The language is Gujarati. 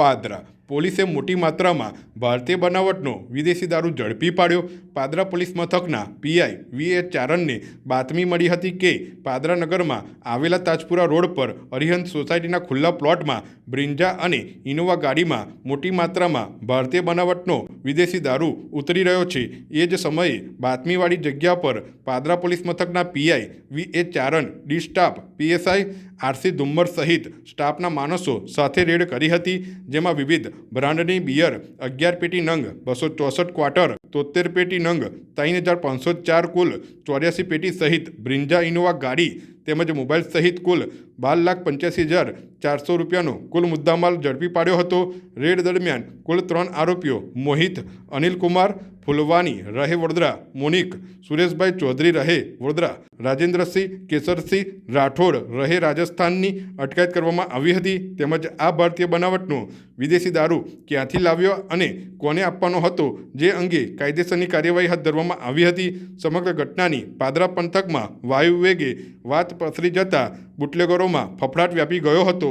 પાદરા પોલીસે મોટી માત્રામાં ભારતીય બનાવટનો વિદેશી દારૂ ઝડપી પાડ્યો. પાદરા પોલીસ મથકના પીઆઈ વી એચ ચારણને બાતમી મળી હતી કે પાદરા નગરમાં આવેલા તાજપુરા રોડ પર અરિહંત સોસાયટીના ખુલ્લા પ્લોટમાં બ્રિંજા અને ઇનોવા ગાડીમાં મોટી માત્રામાં ભારતીય બનાવટનો વિદેશી દારૂ ઉતરી રહ્યો છે. એ જ સમયે બાતમીવાળી જગ્યા પર પાદરા પોલીસ મથકના PI V A Charan, D staff PSI RC Dhummar સહિત સ્ટાફના માણસો સાથે રેડ કરી હતી, જેમાં વિવિધ બ્રાન્ડની બિયર અગિયાર પેટી નંગ, બસો ચોસઠ ક્વાર્ટર તોતેર પેટી નંગ, ત્રણ હજાર પાંચસો ચાર કુલ ચોર્યાસી પેટી સહિત બ્રિન્જા ઇનોવા ગાડી તેમજ મોબાઈલ સહિત કુલ બાર લાખ પંચ્યાસી હજાર ચારસો રૂપિયાનો કુલ મુદ્દામાલ ઝડપી પાડ્યો હતો. રેડ દરમિયાન કુલ ત્રણ આરોપીઓ મોહિત, અનિલકુમાર, ફુલવાની રહે વડોદરા, મોનિક, સુરેશભાઈ ચૌધરી રહે વડોદરા, રાજેન્દ્રસિંહ, કેસરસિંહ રાઠોડ રહે રાજસ્થાનની અટકાયત કરવામાં આવી હતી. તેમજ આ ભારતીય બનાવટનો વિદેશી દારૂ ક્યાંથી લાવ્યો અને કોને આપવાનો હતો જે અંગે કાયદેસરની કાર્યવાહી હાથ ધરવામાં આવી હતી. સમગ્ર ઘટનાની પાદરા પંથકમાં વાયુ વેગે વાત પસરી જતા બુટલેગરોમાં ફફડાટ વ્યાપી ગયો હતો.